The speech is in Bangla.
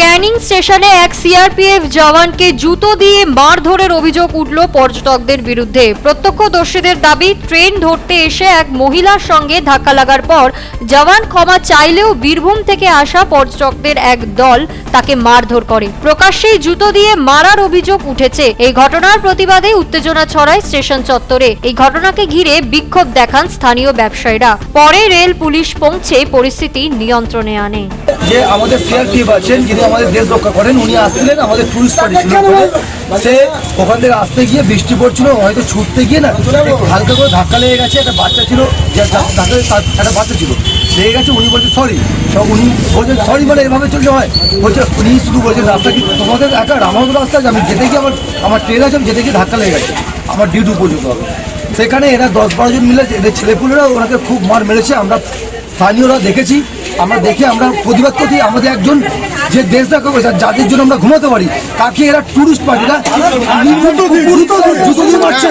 ক্যানিং স্টেশনে এক সিআরপিএফ জওয়ানকে জুতো দিয়ে মারধরের অভিযোগ উঠল পর্যটকদের বিরুদ্ধে। প্রত্যক্ষদর্শীদের দাবি, ট্রেন ধরতে এসে এক মহিলার সঙ্গে ধাক্কা লাগার পর জওয়ান ক্ষমা চাইলেও বীরভূম থেকে আসা পর্যটকদের এক দল তাকে মারধর করে। প্রকাশ্যেই জুতো দিয়ে মারার অভিযোগ উঠেছে। এই ঘটনার প্রতিবাদে উত্তেজনা ছড়ায় স্টেশন চত্বরে। এই ঘটনাকে ঘিরে বিক্ষোভ দেখান স্থানীয় ব্যবসায়ীরা। পরে রেল পুলিশ পৌঁছে পরিস্থিতি নিয়ন্ত্রণে আনে। যে আমাদের সিআরপিএফ আছেন, যিনি আমাদের দেশ রক্ষা করেন উনি আসছিলেন আমাদের টুরিস্ট পার্টি ছিল ওখানে। সে ওখান থেকে আসতে গিয়ে বৃষ্টি পড়ছিল হয়তো ছুটতে গিয়ে না হালকা করে ধাক্কা লেগে গেছে একটা বাচ্চা ছিল যে ধাক্কা তার একটা বাচ্চা ছিল। লেগে গেছে উনি বলছে সরি সব উনি বলছেন সরি মানে এভাবে চলছে হয়। বলছে উনি শুধু বলছেন রাস্তা কি তোমাদের একা? আমার রাস্তা আছে আমি যেতে গিয়ে আমার আমার ট্রেন আছে আমি যেতে গিয়ে ধাক্কা লেগে গেছে। আমার ডিউটি পর্যন্ত হবে। সেখানে এরা দশ বারো জন মিলে এদের ছেলেপুলেরা ওনাকে খুব মার মেরেছে। আমরা স্থানীয়রা দেখেছি। আমরা দেখে আমরা প্রতিবাদ করছি। আমাদের একজন যে দেশ দেখা করেছে আর যাদের জন্য আমরা ঘুমাতে পারি। তাকে এরা টুরিস্ট পার্টিরা মারছে।